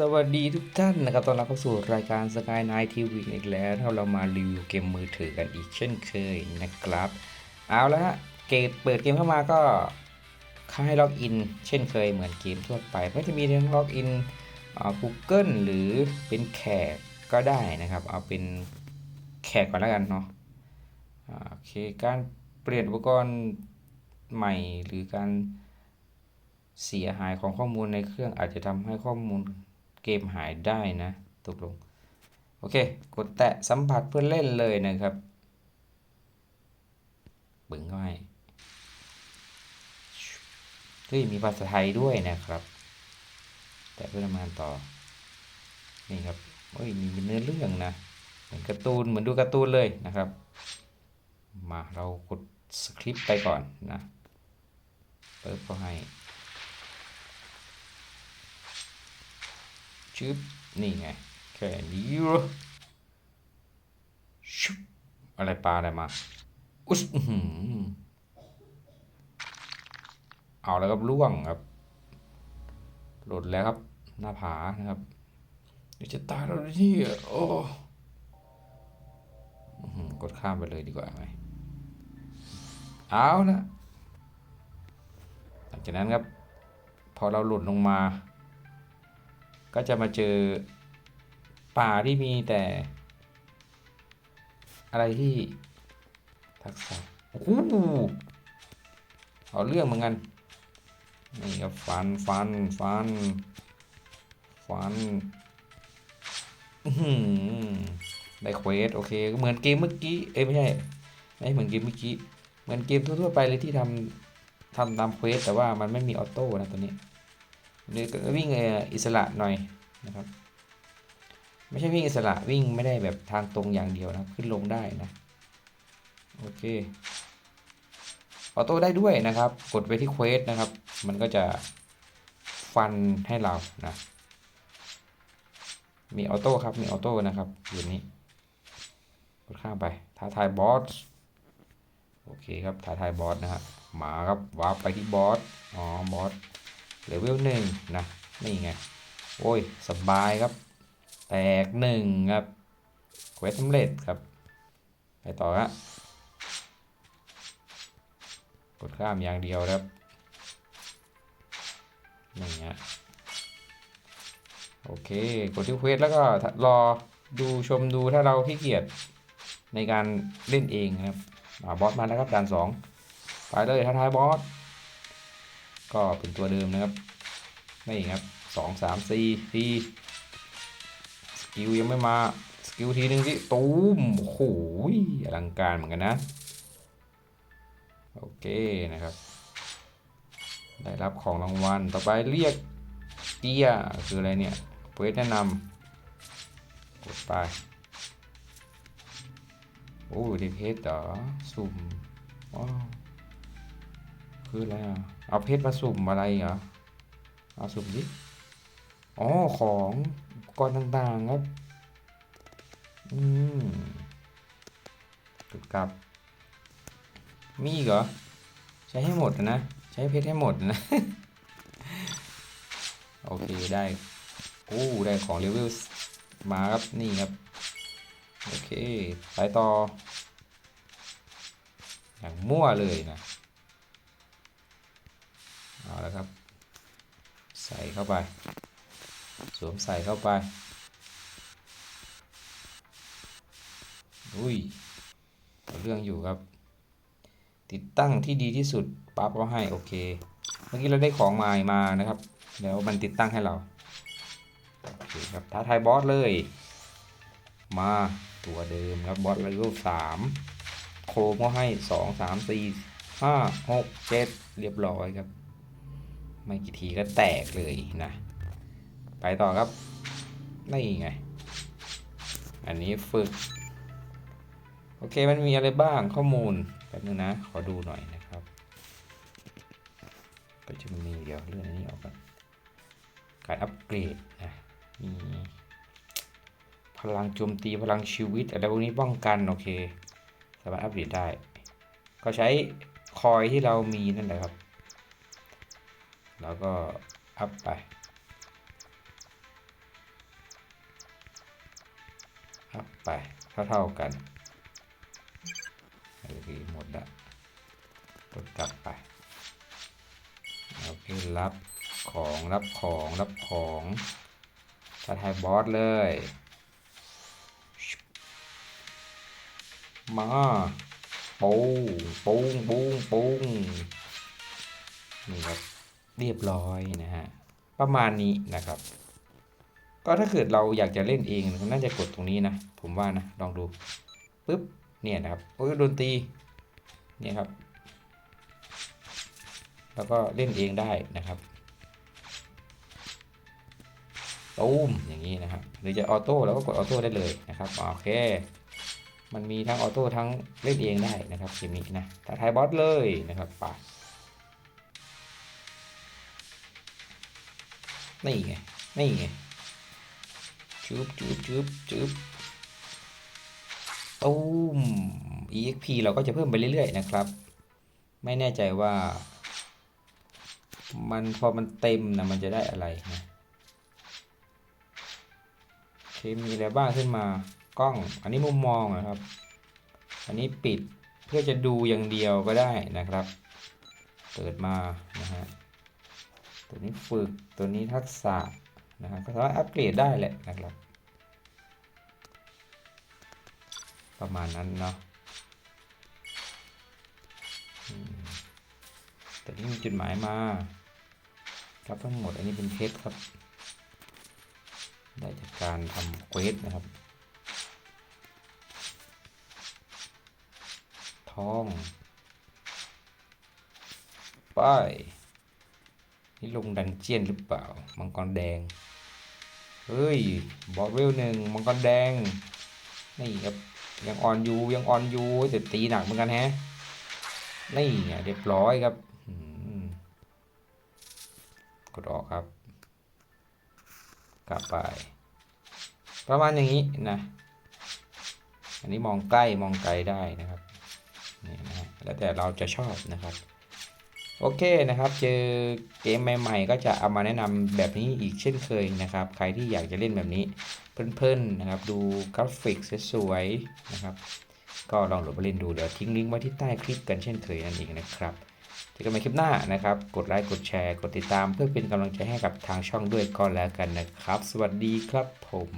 สวัสดีทุกท่านนะครับตอนรับเข้าสู่รายการ Sky Night TV อีกแล้วนะครับเรามารีวิวเกมมือถือกันอีกเช่นเคยนะครับ เอาละฮะเกมเปิดเกมเข้ามาก็ค่าให้ล็อกอิน เช่นเคยเหมือนเกมทั่วไปก็จะมีทั้งล็อกอินอ่า Google หรือเป็นแขกก็ได้นะครับ เอาเป็นแขกก่อนแล้วกันเนาะโอเคการเปลี่ยนอุปกรณ์ใหม่หรือการเสียหายของข้อมูลในเครื่องอาจจะทำให้ข้อมูล เกมหายได้นะตกลง โอเค กดแตะสัมผัสเพื่อเล่นเลยนะครับบึงเข้าให้เฮ้ยมีภาษาไทยด้วยนะครับ แต่เพื่อทำงานต่อ นี่ครับเฮ้ยมีเนื้อเรื่องนะ เหมือนการ์ตูน เหมือนดูการ์ตูนเลยนะครับ มาเรากดสคริปต์ไปก่อนนะเปิดเขาให้ ชึบนี่ไงแค่นี้รอชุบอะไรปลาอะไรมา อุ๊ยอื้อเอาแล้วครับล่วงครับ หลุดแล้วครับ หน้าผานะครับเดี๋ยวจะตายแล้วนี่โอ้อื้อหือกดข้ามไปเลยดีกว่าไหมเอาละหลังจากนั้นครับ พอเราหลุดลงมา ก็จะมาเจอป่าที่มีแต่ อะไรที่ทักษะโอ้โหเอาเรื่องเหมือนกันนี่ครับฟันฟันฟันฟันได้เควสโอเคก็เหมือนเกมเมื่อกี้เอ้ยไม่ใช่ไม่เหมือนเกมเมื่อกี้เหมือนเกมทั่วๆไปเลยที่ทำทำตามเควสแต่ว่ามันไม่มีออโต้นะตัวนี้ นี่ก็วิ่งอิสระหน่อยนะครับ ไม่ใช่วิ่งอิสระวิ่งไม่ได้แบบทางตรงอย่างเดียวนะขึ้นลงได้นะโอเคออโต้ได้ด้วยนะครับ กดไปที่เควสนะครับ มันก็จะฟันให้เรานะมีออโต้ครับมีออโต้นะครับอยู่นี้กดข้ามไปท้าทายบอสโอเคครับท้าทายบอสนะฮะหมาครับวาร์ปไปที่บอสอ๋อบอส เลเวลหนึ่งนะนี่ไง โอ้ย สบายครับ แตกหนึ่งครับเควสสำเร็จครับ ไปต่อฮะกดข้ามอย่างเดียวครับนี่ฮะโอเค กดที่เควสแล้วก็รอดูชมดูถ้าเราขี้เกียจในการเล่นเองครับอ่าบอสมาแล้วครับด่านสองไปเลยท้าทายบอส ก็เป็นตัวเดิมนะครับนี่ครับสองสามสี่ทีสกิลยังไม่มาสกิลทีหนึ่งสิตูมโอ้โหอลังการเหมือนกันนะ โอเคนะครับ ได้รับของรางวัลต่อไปเรียกเกียคืออะไรเนี่ยเพื่อแนะนำกดไปโอ้ดีเพชรเหรอสุ่มว้าว คืออะไรอะ เอาเพชรมาสุ่มอะไรเหรอ เอาสุ่มดิ อ๋อของอุปกรณ์ต่างๆครับ อืมถูกกับ มีอีกเหรอ ใช้ให้หมดนะ ใช้เพชรให้หมดนะ โอเคได้โอ้ได้ของเลเวลมาครับนี่ครับ โอเค ไปต่ออย่างมั่วเลยนะ ครับ ใส่เข้าไป สวมใส่เข้าไป อุ้ยเเรื่องอยู่ครับ ติดตั้งที่ดีที่สุดปั๊บก็ให้โอเค เมื่อกี้เราได้ของมามานะครับ แล้วมันติดตั้งให้เราโอเคครับท้าทายบอสเลย มาตัวเดิมครับบอสเลเวลสามโคมก็ให้สองสามสี่ห้าหกเจ็ดเรียบร้อยครับ ไม่กี่ทีก็แตกเลยนะ ไปต่อครับ นี่ไง อันนี้ฝึก โอเคมันมีอะไรบ้างข้อมูลแป๊บนึงนะ ขอดูหน่อยนะครับ ก็จะมีเดี๋ยวเรื่องนนี้ออกก่อนการอัปเกรดนะ มีพลังโจมตีพลังชีวิตอะไรพวกนี้ป้องกันโอเค สามารถอัปเกรดได้ ก็ใช้คอยที่เรามีนั่นแหละครับ แล้วก็อัพไปรับไป เท่าๆกันโอเคหมดละกดกลับไปโอเครับของรับของรับของท้าทายบอสเลย มาปูปูงปูงปูงนี่ครับ เรียบร้อยนะฮะประมาณนี้นะครับ ก็ถ้าเกิดเราอยากจะเล่นเองน่าจะกดตรงนี้นะ ผมว่านะลองดูปุ๊บเนี่ยนะครับโอ้ยดนตรีเนี่ยครับ แล้วก็เล่นเองได้นะครับตูมอย่างนี้นะครับ หรือจะออโต้แล้วก็กดออโต้ได้เลยนะครับโอเค มันมีทั้งออโต้ทั้งเล่นเองได้นะครับเกมนี้นะถ้าทายบอสเลยนะครับป่า นี่ไง นี่ไงจุบจุบจุบจุบตูม exp เราก็จะเพิ่มไปเรื่อยๆนะครับ ไม่แน่ใจว่า มันพอมันเต็มนะมันจะได้อะไรนะโอเคมีอะไรบ้างขึ้นมากล้อง อันนี้มุมมองนะครับ อันนี้ปิดเพื่อจะดูอย่างเดียวก็ได้นะครับ เปิดมานะฮะ ตัวนี้ฝึก ตัวนี้ทักษะนะครับก็สามารถอัปเกรดได้แหละนะครับ ประมาณนั้นเนาะอืมตัวนี้มีจุดหมายมา ครับทั้งหมดอันนี้เป็นเพชรครับ ได้จากการทำเควสนะครับ ทองป้าย นี่ลงดันเจียนหรือเปล่า มังกรแดง เฮ้ย บอเวลหนึ่งมังกรแดง นี่ครับ ยังอ่อนอยู่ยังอ่อนอยู่แต่ตีหนักเหมือนกันแฮะ นี่เรียบร้อยครับ กดออกครับ กลับไป ประมาณอย่างนี้นะ อันนี้มองใกล้มองไกลได้นะครับ นี่นะฮะแล้วแต่เราจะชอบนะครับ โอเคนะครับ เจอเกมใหม่ๆ ก็จะเอามาแนะนำแบบนี้อีกเช่นเคยนะครับ ใครที่อยากจะเล่นแบบนี้เพลินๆนะครับ ดูกราฟิกสวยๆนะครับ ก็ลองโหลดมาเล่นดูเดี๋ยวทิ้งลิงก์ไว้ที่ใต้คลิปกันเช่นเคยนั่นเองนะครับเจอกันใหม่คลิปหน้านะครับ กดไลค์กดแชร์กดติดตามเพื่อเป็นกำลังใจให้กับทางช่องด้วยก็แล้วกันนะครับ สวัสดีครับผม